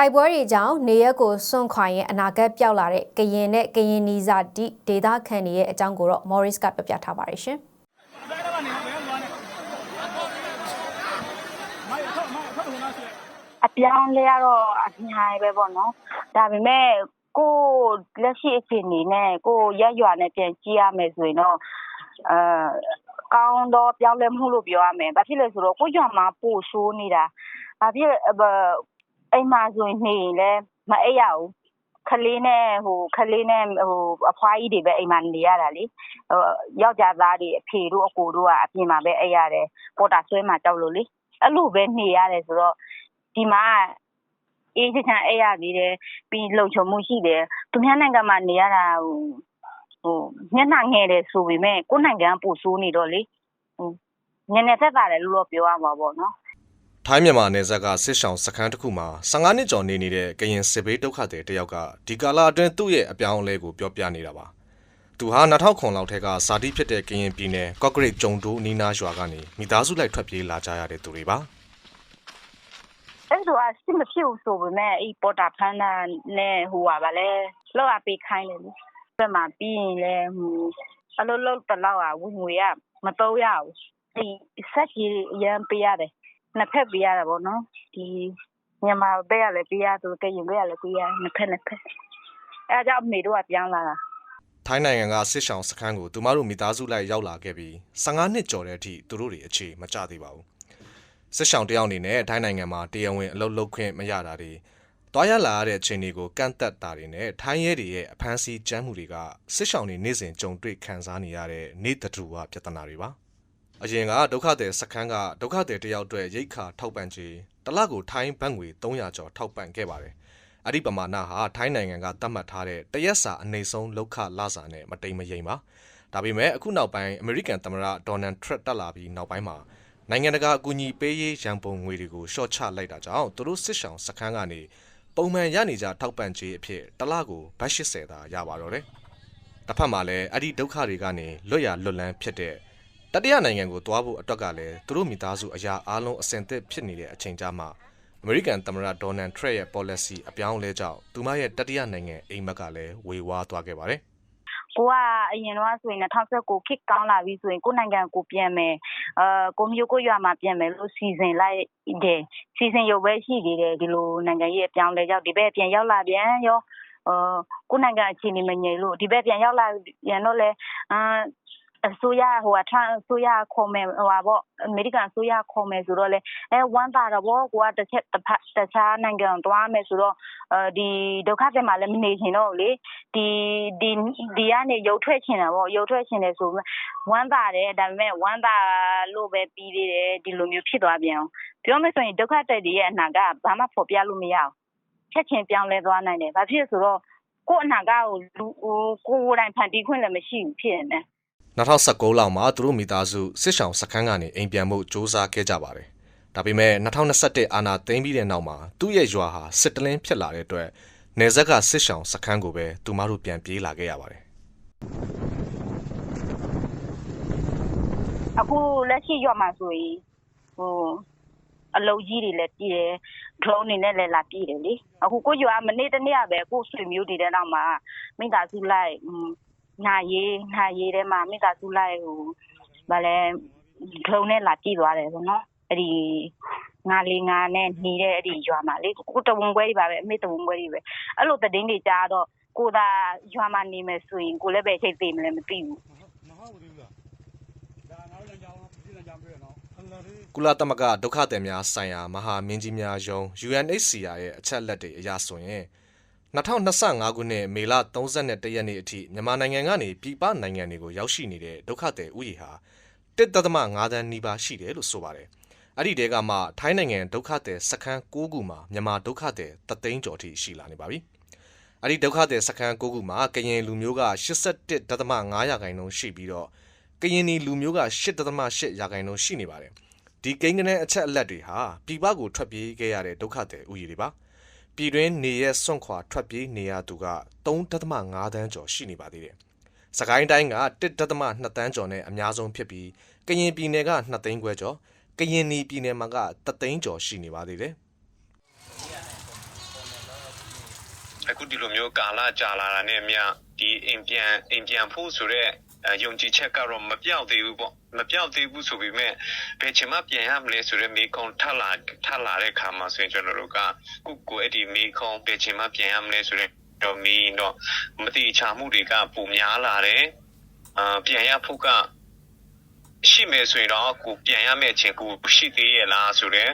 တိုက်ပွဲတွေကြောင့်နေရက်ကိုစွန့်ခွာရင်အနာဂတ်ပျောက်လာတဲ့ကရင်နဲ့ကရင်နီစာတိဒေသခံတွေရဲ့အကြောင်းကိုတော့ Morris ကပြပြထားပါတယ်ရှင်။အပြောင်းလဲရတော့အများကြီးပဲပေါ့နော်ဒါပေမဲ့ကိုယ်လက်ရှိအခြေအနေနဲ့ကိုယ်ရက်ရွာနဲ့ပြန်ကြည့်ရမယ်ဆိုရင်တော့အဲကောင်းတော့ပြောင်းလဲမှုလို့ပြောရမယ်ဘာဖြစ်လဲဆိုတော့ကိုယ်ရွာမှာပို့ဆိုးနေတာဘာဖြစ်လဲဘ အိမ်မှာဆိုရင်နေရင်လည်းမအိပ်ရဘူးခလေးနဲ့ဟိုခလေးနဲ့ဟိုအဖွားကြီးတွေပဲအိမ်မှာနေရတာလေဟိုယောက်ျားသားတွေအဖေတို့အကိုတို့ကအပြင်မှာပဲအိပ်ရတယ်ပေါ်တာဆွဲမှာကြောက်လို့လေအဲ့လိုပဲနေရတယ်ဆိုတော့ဒီမှာအေးချမ်းချမ်းအိပ်ရသေးတယ်ပြီးလုံခြုံမှုရှိတယ်သူများနိုင်ငံမှာနေရတာဟိုဟိုမျက်နှာငယ်တယ်ဆိုပေမဲ့ကိုယ်နိုင်ငံကပိုဆိုးနေတော့လေဟိုနည်းနည်းသက်သာတယ်လို့တော့ပြောရမှာပေါ့နော် ထိုင်းမြန်မာနယ်စပ်ကစစ်ဆောင်စခန်းတစ်ခုမှာ15နှစ်ကျော်နေနေတဲ့ကရင်စစ်ဘေးဒုက္ခသည်တယောက်ကဒီကာလအတွင်းသူ့ရဲ့အပြောင်းအလဲကိုပြောပြနေတာပါ။သူဟာ2009လောက်ထဲကဇာတိဖြစ်တဲ့ကရင်ပြည်နယ်ကော့ဂရိတ်ကျုံတိုးနီးနားရွာကနေမိသားစုလိုက်ထွက်ပြေးလာကြရတဲ့သူတွေပါအဲ့ဒါကစစ်မဖြစ်ဘူးဆိုပေမဲ့အဲ့ပေါ်တာဖန်းတာနဲ့ဟိုပါဗာလဲလောက်အပေးခိုင်းတယ်လေဘယ်မှာပြီးရင်လဲဟိုအလုံးလုံးတလောက်อ่ะဝင်ငွေရမတော့ရဘူးဒီဆက်ကြီးအရန်ပေးရတယ် နှစ်ဖက်ပေးရတာပေါ့နော်ဒီမြန်မာဘက်ကလည်းပေးရသူကရင်ဘက်ကလည်းပေးရနှစ်ဖက်နှစ်ဖက်အဲဒါကြောင့်အမေတို့ကပြောင်းလာတာ။ထိုင်းနိုင်ငံကစစ်ဆောင်စခန်းကိုသူမတို့မိသားစုလိုက်ရောက်လာခဲ့ပြီး15နှစ်ကျော်တဲ့အထိသူတို့တွေအခြေမကျသေးပါဘူး။စစ်ဆောင်တယောက်အနေနဲ့ထိုင်းနိုင်ငံမှာတရားဝင်အလုပ်လုပ်ခွင့်မရတာတွေတွားရလာရတဲ့အခြေအနေကိုကန့်သက်တာတွေနဲ့ထိုင်းရဲတွေရဲ့အဖမ်းဆီးကြမ်းမှုတွေကစစ်ဆောင်တွေနေ့စဉ်ကြုံတွေ့ခံစားနေရတဲ့နေတတူဝပြဿနာတွေပါ အရင်ကဒုက္ခသည်စခန်းကဒုက္ခသည်တယောက်အတွက်ရိတ်ခါထောက်ပံ့ချေတစ်လကိုထိုင်းဘတ်ငွေ300ကျော်ထောက်ပံ့ခဲ့ပါတယ်အဲ့ဒီပမာဏဟာထိုင်းနိုင်ငံကသတ်မှတ်ထားတဲ့တရက်စာအနေဆုံးလောက်ခလစာနဲ့မတိမ်မယိမ်ပါဒါပေမဲ့အခုနောက်ပိုင်းအမေရိကန်သမ္မတဒေါ်နယ်ထရက်တက်လာပြီးနောက်ပိုင်းမှာနိုင်ငံတကာအကူအညီပေးရေးရန်ပုံငွေတွေကိုရှော့ချလိုက်တာကြောင့်သူတို့စစ်ဆောင်စခန်းကနေပုံမှန်ရနေကြထောက်ပံ့ကြေးအဖြစ်တစ်လကိုဘတ်80သာရပါတော့တယ်။တစ်ဖက်မှာလည်းအဲ့ဒီဒုက္ခတွေကနေလွတ်ရလွတ်လန်းဖြစ်တဲ့ တတိယနိုင်ငံကိုသွားဖို့အတွက်ကလည်းသူတို့မိသားစုအရာအားလုံးအဆင်သင့်ဖြစ်နေတဲ့အချိန်ကြာမှအမေရိကန်သမ္မတဒေါ်နယ်ထရက်ရဲ့ policy အပြောင်းအလဲကြောင့်သူမရဲ့တတိယနိုင်ငံအိမ်မက်ကလည်းဝေဝါးသွားခဲ့ပါတယ်။ကိုကအရင်တော့ဆိုရင်2019ခစ်ကောင်းလာပြီဆိုရင်ကိုနိုင်ငံကိုပြန်မယ်အဲကိုမျိုးကိုရွာမှာပြန်မယ်လို့စီစဉ်လိုက်တယ်စီစဉ်ရုပ်ပဲရှိသေးတယ်ဒီလိုနိုင်ငံရေးအပြောင်းလဲကြောင့်ဒီဘက်ပြန်ရောက်လာပြန်ရောအဲကိုနိုင်ငံအခြေအနေမငြိမ်လို့ဒီဘက်ပြန်ရောက်လာပြန်တော့လဲအာ အစိုးရဟိုအထအစိုးရခေါ်မယ်ဟိုပါပေါ့အမေရိကန်အစိုးရခေါ်မယ်ဆိုတော့လေအဲဝမ်းသာတော့ဘောကိုကတစ်ချက်တစ်ဖက်တခြားနိုင်ငံသွားမယ်ဆိုတော့အဲဒီဒုက္ခတွေမှာလည်းမနေချင်တော့လေဒီဒီဒီကနေရုပ်ထွက်ချင်တာပေါ့ရုပ်ထွက်ချင်တယ်ဆိုဝမ်းသာတယ်ဒါပေမဲ့ဝမ်းသာလို့ပဲပြီးသေးတယ်ဒီလိုမျိုးဖြစ်သွားပြန်အောင်ပြောမယ်ဆိုရင်ဒုက္ခတွေရဲ့အနာကဘာမှဖော်ပြလို့မရအောင်ချက်ချင်းပြောင်းလဲသွားနိုင်တယ်ဘာဖြစ်ဆိုတော့ကို့အနာကကိုလူကိုကိုယ်တိုင်ဖန်တီးခွင့်လည်းမရှိဘူးဖြစ်နေတယ် 2019လောက်မှာသူတို့မိသားစုစစ်ဆောင်စခန်းကနေအိမ်ပြန်ဖို့စ조사ခဲ့ကြပါတယ်။ဒါပေမဲ့2021အာနာသိမ်းပြီးတဲ့နောက်မှာသူ့ရဲ့ရွာဟာစစ်တလင်းဖြစ်လာတဲ့အတွက်နေဇက်ကစစ်ဆောင်စခန်းကိုပဲသူမတို့ပြန်ပြေးလာခဲ့ရပါတယ်အခုလက်ရှိရွာမှာဆိုရင်ဟိုအလုံးကြီးတွေလည်းပြည်တယ်ဒရုန်းတွေနဲ့လည်းလာပြည်တယ်လေအခုကိုရွာမနေ့တနေ့ကပဲကိုဆွေမျိုးတွေတဲ့နောက်မှာမိသားစုလိုက် နာရေးနာရေးထဲမှာမိသားစုလိုက်ဟိုဗာလဲဒရုန်းနဲ့လာပြည်သွားတယ်ပေါ့နော်အဲ့ဒီငါလေးငါနဲ့หนีတဲ့အဲ့ဒီရွာမှာလေကိုတဝန်ပွဲတွေပါပဲအမေတဝန်ပွဲတွေပဲအဲ့လိုတည်င်းတွေကြားတော့ကိုသာရွာမှာနေမယ်ဆိုရင်ကိုလည်းပဲချိန်သေးမလဲမသိဘူးမဟုတ်ဘူးလားဒါငါတို့လမ်းကြောင်းပြည်လမ်းကြောင်းပြရနော်အလရီ။ကုလသမဂ္ဂဒုက္ခသည်များဆိုင်ရာမဟာမင်းကြီးများယုံ UNHCR ရဲ့အချက်အလက်တွေအရဆိုရင် 2025ခုနှစ်မေလ31ရက်နေ့အထိမြန်မာနိုင်ငံကနေပြည်ပနိုင်ငံတွေကိုရောက်ရှိနေတဲ့ဒုက္ခသည်ဥယျာဟာ1.5တန်းနီးပါးရှိတယ်လို့ဆိုပါတယ်။အဲ့ဒီတဲကမှထိုင်းနိုင်ငံဒုက္ခသည်စခန်း6ခုမှာမြန်မာဒုက္ခသည်တသိန်းကျော်အထိရှိလာနေပါပြီ။အဲ့ဒီဒုက္ခသည်စခန်း6ခုမှာကရင်လူမျိုးက81.5ရာခိုင်နှုန်းရှိပြီးတော့ကရင်နီလူမျိုးက8.8ရာခိုင်နှုန်းရှိနေပါတယ်။ဒီကိန်းဂဏန်းအချက်အလက်တွေဟာပြည်ပကိုထွက်ပြေးခဲ့ရတဲ့ဒုက္ခသည်ဥယျာတွေပါ။ ပြည်တွင်းနေရစွန့်ခွာထွက်ပြေးနေရသူက3.5တန်းကျော်ရှိနေပါသေးတယ်။စကိုင်းတိုင်းက1.2တန်းကျော်နဲ့အများဆုံးဖြစ်ပြီးကရင်ပြည်နယ်က2သိန်းခွဲကျော်ကရင်နီပြည်နယ်မှာက3သိန်းကျော်ရှိနေပါသေးတယ်။အခုဒီလိုမျိုးကာလကြာလာတာနဲ့အမျှဒီအိမ်ပြန်အိမ်ပြန်ဖို့ဆိုတော့အဲ ယုံကြည်ချက်ကတော့မပြောက်သေးဘူးပေါ့မပြောက်သေးဘူးဆိုပေမဲ့ဘယ်ချိန်မှပြန်ရမလဲဆိုတော့မိကုံထပ်လာထပ်လာတဲ့ခါမှာဆိုရင်ကျွန်တော်တို့ကကိုကိုအဲ့ဒီမိကုံဘယ်ချိန်မှပြန်ရမလဲဆိုတော့တော့မီးတော့မတိချာမှုတွေကပုံများလာတယ်အာပြန်ရဖို့ကရှိမယ်ဆိုရင်တော့ကိုပြန်ရမယ့်အချိန်ကိုရှိသေးရဲ့လားဆိုတော့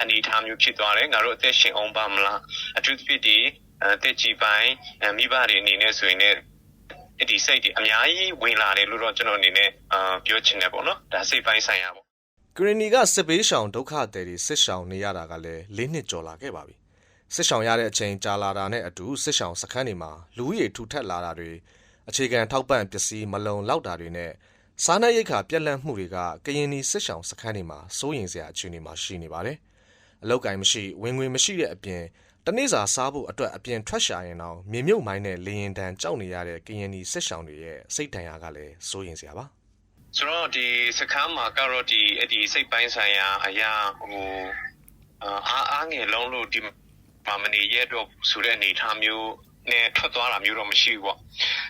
အနေအထားမျိုးဖြစ်သွားတယ်ငါတို့အသက်ရှင်အောင်ပါမလားအထူးသဖြင့်ဒီအဲတက်ကြည်ပိုင်းအဲမိဘတွေအနေနဲ့ဆိုရင်လည်းအဲ့ ဒီစိတ်တွေအများကြီးဝင်လာတယ်လို့တော့ကျွန်တော်အနေနဲ့အာပြောချင်တယ်ပေါ့နော်ဒါစိတ်ပိုင်းဆိုင်ရာပေါ့ကရင်နီကစစ်ပေးရှောင်ဒုက္ခသည်တွေစစ်ရှောင်နေရတာကလည်း၄နှစ်ကျော်လာခဲ့ပါပြီစစ်ရှောင်ရတဲ့အချိန်ကြာလာတာနဲ့အတူစစ်ရှောင်စခန်းတွေမှာလူဦးရေထူထပ်လာတာတွေအခြေခံထောက်ပံ့ပစ္စည်းမလုံလောက်တာတွေနဲ့စားနပ်ရိက္ခာပြက်လက်မှုတွေကကရင်နီစစ်ရှောင်စခန်းတွေမှာစိုးရိမ်စရာအခြေအနေမှာရှိနေပါတယ်အလောက်ကင်မရှိဝင်ငွေမရှိတဲ့အပြင် တနေ့စာစားဖို့အတွက်အပြင်ထွက်ရှာရင်တော့မြေမြုပ်မိုင်းနဲ့လေရင်တန်ကြောက်နေရတဲ့ကရင်နီစစ်ရှောင်တွေရဲ့စိတ်ဒဏ်ရာကလည်းစိုးရိမ်စရာပါဆိုတော့ဒီစခန်းမှာကတော့ဒီအဲ့ဒီစိတ်ပိုင်းဆိုင်ရာအရာဟိုအာအားအားငယ်လုံးလို့ဒီမှာမနေရတော့ဆိုတဲ့အနေအထားမျိုးနဲ့ထွက်သွားတာမျိုးတော့မရှိဘူးပေါ့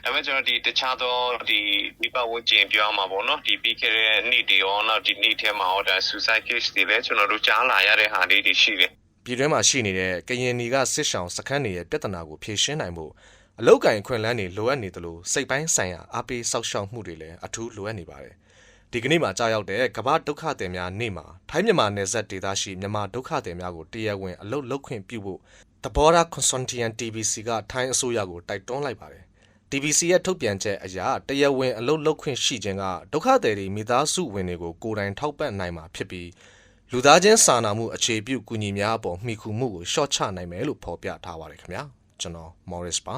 ဒါပေမဲ့ကျွန်တော်ဒီတခြားသောဒီမိဘဝန်းကျင်ပြောင်းမှာပေါ့နော်ဒီပြီးခဲ့တဲ့နေ့တွေရောနောက်ဒီနေ့ထဲမှာဟောဒါ suicide case တွေလည်းကျွန်တော်တို့ကြားလာရတဲ့ဟာလေးတွေရှိတယ် ပြည်တွင်းမှာရှိနေတဲ့ကရင်နီကစစ်ရှောင်စခန်းတွေရဲ့ပြဿနာကိုဖြေရှင်းနိုင်ဖို့အလောက်ကင်ခွင့်လန်းတွေလိုအပ်နေသလိုစိတ်ပိုင်းဆိုင်ရာအားပေးစောင့်ရှောက်မှုတွေလည်းအထူးလိုအပ်နေပါတယ်။ဒီကနေ့မှာကြာရောက်တဲ့ကမ္ဘာဒုက္ခသည်များနေ့မှာထိုင်းမြန်မာနယ်စပ်ဒေသရှိမြန်မာဒုက္ခသည်များကိုတရားဝင်အလုပ်လုပ်ခွင့်ပြုဖို့တဘောရာ Consortium TBC ကထိုင်းအစိုးရကိုတိုက်တွန်းလိုက်ပါတယ်။ TBC ရဲ့ထုတ်ပြန်ချက်အရတရားဝင်အလုပ်လုပ်ခွင့်ရှိခြင်းကဒုက္ခသည်တွေမိသားစုဝင်တွေကိုကိုယ်တိုင်ထောက်ပံ့နိုင်မှာဖြစ်ပြီး လူသားချင်းစာနာမှုအခြေပြုကူညီများအပေါ်မှီခိုမှုကိုရှော့ချနိုင်မယ်လို့ဖော်ပြထားပါတယ်ခင်ဗျာကျွန်တော် Morris ပါ